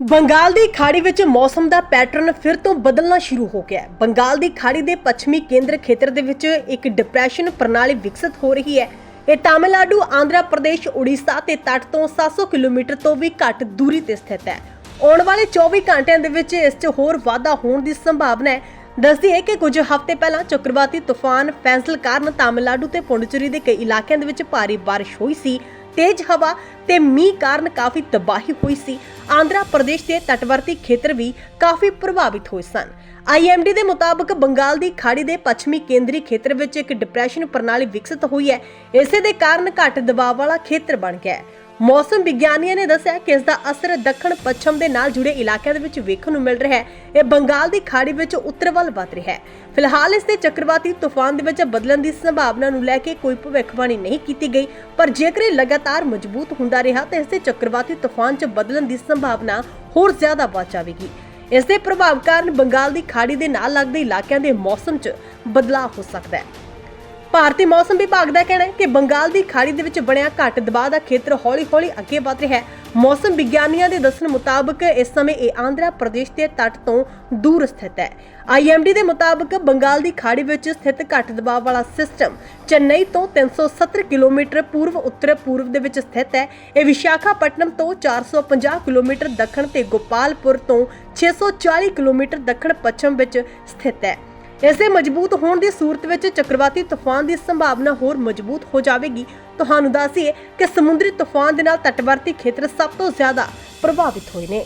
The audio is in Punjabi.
ਬੰਗਾਲ ਦੀ ਖਾੜੀ ਵਿੱਚ ਮੌਸਮ ਦਾ ਪੈਟਰਨ ਫਿਰ ਤੋਂ ਬਦਲਣਾ ਸ਼ੁਰੂ ਹੋ ਗਿਆ ਹੈ। ਬੰਗਾਲ ਦੀ ਖਾੜੀ ਦੇ ਪੱਛਮੀ ਕੇਂਦਰ ਖੇਤਰ ਦੇ ਵਿੱਚ ਇੱਕ ਡਿਪਰੈਸ਼ਨ ਪ੍ਰਣਾਲੀ ਵਿਕਸਿਤ ਹੋ ਰਹੀ ਹੈ। ਇਹ ਤਾਮਿਲਨਾਡੂ, ਆਂਧਰਾ ਪ੍ਰਦੇਸ਼, ਉੜੀਸਾ ਤੇ ਤੱਟ ਤੋਂ 700 ਕਿਲੋਮੀਟਰ ਤੋਂ ਵੀ ਘੱਟ ਦੂਰੀ ਤੇ ਸਥਿਤ ਹੈ। ਆਉਣ ਵਾਲੇ 24 ਘੰਟਿਆਂ ਦੇ ਵਿੱਚ ਇਸ 'ਚ ਹੋਰ ਵਾਧਾ ਹੋਣ ਦੀ ਸੰਭਾਵਨਾ ਹੈ। ਦੱਸਦੀ ਹੈ ਕਿ ਕੁਝ ਹਫ਼ਤੇ ਪਹਿਲਾਂ ਚੱਕਰਵਾਤੀ ਤੂਫਾਨ ਫੈਂਸਲ ਕਾਰਨ ਤਾਮਿਲਨਾਡੂ ਤੇ ਪੁੰਡਚੇਰੀ ਦੇ ਕਈ ਇਲਾਕਿਆਂ ਦੇ ਵਿੱਚ ਭਾਰੀ ਬਾਰਿਸ਼ ਹੋਈ ਸੀ। ਤੇਜ਼ ਹਵਾ ਤੇ ਮੀਂਹ ਕਾਰਨ ਕਾਫੀ ਤਬਾਹੀ ਹੋਈ ਸੀ। ਆਂਧਰਾ ਪ੍ਰਦੇਸ਼ ਦੇ ਤਟਵਰਤੀ ਖੇਤਰ ਵੀ ਕਾਫੀ ਪ੍ਰਭਾਵਿਤ ਹੋਏ ਸਨ। ਆਈਐਮਡੀ ਦੇ ਮੁਤਾਬਕ ਬੰਗਾਲ ਦੀ ਖਾੜੀ ਦੇ ਪੱਛਮੀ ਕੇਂਦਰੀ ਖੇਤਰ ਵਿੱਚ ਇੱਕ ਡਿਪਰੈਸ਼ਨ ਪ੍ਰਣਾਲੀ ਵਿਕਸਿਤ ਹੋਈ ਹੈ। ਇਸੇ ਦੇ ਕਾਰਨ ਘੱਟ ਦਬਾਅ ਵਾਲਾ ਖੇਤਰ ਬਣ ਗਿਆ ਹੈ। ਮੌਸਮ ਵਿਗਿਆਨੀਆਂ ਨੇ ਦੱਸਿਆ ਕਿ ਇਸ ਦਾ ਅਸਰ ਦੱਖਣ ਪੱਛਮ ਦੇ ਨਾਲ ਜੁੜੇ ਇਲਾਕਿਆਂ ਦੇ ਵਿੱਚ ਵੇਖਣ ਨੂੰ ਮਿਲ ਰਿਹਾ ਹੈ। ਇਹ ਬੰਗਾਲ ਦੀ ਖਾੜੀ ਵਿੱਚ ਉੱਤਰ ਵੱਲ ਵਧ ਰਿਹਾ ਹੈ। ਫਿਲਹਾਲ ਇਸ ਦੇ ਚੱਕਰਵਾਤੀ ਤੂਫਾਨ ਦੇ ਵਿੱਚ ਬਦਲਣ ਦੀ ਸੰਭਾਵਨਾ ਨੂੰ ਲੈ ਕੇ ਕੋਈ ਭਵਿੱਖਬਾਣੀ ਨਹੀਂ ਕੀਤੀ ਗਈ, ਪਰ ਜੇਕਰ ਇਹ ਲਗਾਤਾਰ ਮਜ਼ਬੂਤ ਹੁੰਦਾ ਰਿਹਾ, ਤਾਂ ਇਸ ਦੇ ਚੱਕਰਵਾਤੀ ਤੂਫਾਨ 'ਚ ਬਦਲਣ ਦੀ ਸੰਭਾਵਨਾ ਹੋਰ ਜ਼ਿਆਦਾ ਵੱਧ ਜਾਵੇਗੀ। ਇਸ ਦੇ ਪ੍ਰਭਾਵ ਕਾਰਨ ਬੰਗਾਲ ਦੀ ਖਾੜੀ ਦੇ ਨਾਲ ਲੱਗਦੇ ਇਲਾਕਿਆਂ ਦੇ ਮੌਸਮ 'ਚ ਬਦਲਾਅ ਹੋ ਸਕਦਾ ਹੈ। ਭਾਰਤੀ ਮੌਸਮ ਵਿਭਾਗ ਦਾ ਕਹਿਣਾ ਹੈ ਕਿ ਬੰਗਾਲ ਦੀ ਖਾੜੀ ਦੇ ਵਿੱਚ ਬਣਿਆ ਘੱਟ ਦਬਾਅ ਦਾ ਖੇਤਰ ਹੌਲੀ-ਹੌਲੀ ਅੱਗੇ ਵਧ ਰਿਹਾ ਹੈ। ਮੌਸਮ ਵਿਗਿਆਨੀਆਂ ਦੇ ਦੱਸਣ ਮੁਤਾਬਕ ਇਸ ਸਮੇਂ ਇਹ ਆਂਧਰਾ ਪ੍ਰਦੇਸ਼ ਦੇ ਤੱਟ ਤੋਂ ਦੂਰ ਸਥਿਤ ਹੈ। ਆਈਐਮਡੀ ਦੇ ਮੁਤਾਬਕ ਬੰਗਾਲ ਦੀ ਖਾੜੀ ਵਿੱਚ ਸਥਿਤ ਘੱਟ ਦਬਾਅ ਵਾਲਾ ਸਿਸਟਮ ਚੇਨਈ ਤੋਂ 370 ਕਿਲੋਮੀਟਰ ਪੂਰਬ ਉੱਤਰ ਪੂਰਬ ਦੇ ਵਿੱਚ ਸਥਿਤ ਹੈ। ਇਹ ਵਿਸ਼ਾਖਾਪਟਨਮ ਤੋਂ 450 ਕਿਲੋਮੀਟਰ ਦੱਖਣ ਤੇ ਗੋਪਾਲਪੁਰ ਤੋਂ 640 ਕਿਲੋਮੀਟਰ ਦੱਖਣ ਪੱਛਮ ਵਿੱਚ ਸਥਿਤ ਹੈ। ਇਸ ਦੇ ਮਜ਼ਬੂਤ ਹੋਣ ਦੀ ਸੂਰਤ ਵਿੱਚ ਚੱਕਰਵਾਤੀ ਤੂਫਾਨ ਦੀ ਸੰਭਾਵਨਾ ਹੋਰ ਮਜ਼ਬੂਤ ਹੋ ਜਾਵੇਗੀ। ਤੁਹਾਨੂੰ ਦੱਸੀਏ ਕਿ ਸਮੁੰਦਰੀ ਤੂਫਾਨ ਦੇ ਨਾਲ ਤਟਵਰਤੀ ਖੇਤਰ ਸਭ ਤੋਂ ਜ਼ਿਆਦਾ ਪ੍ਰਭਾਵਿਤ ਹੋਏ ਨੇ।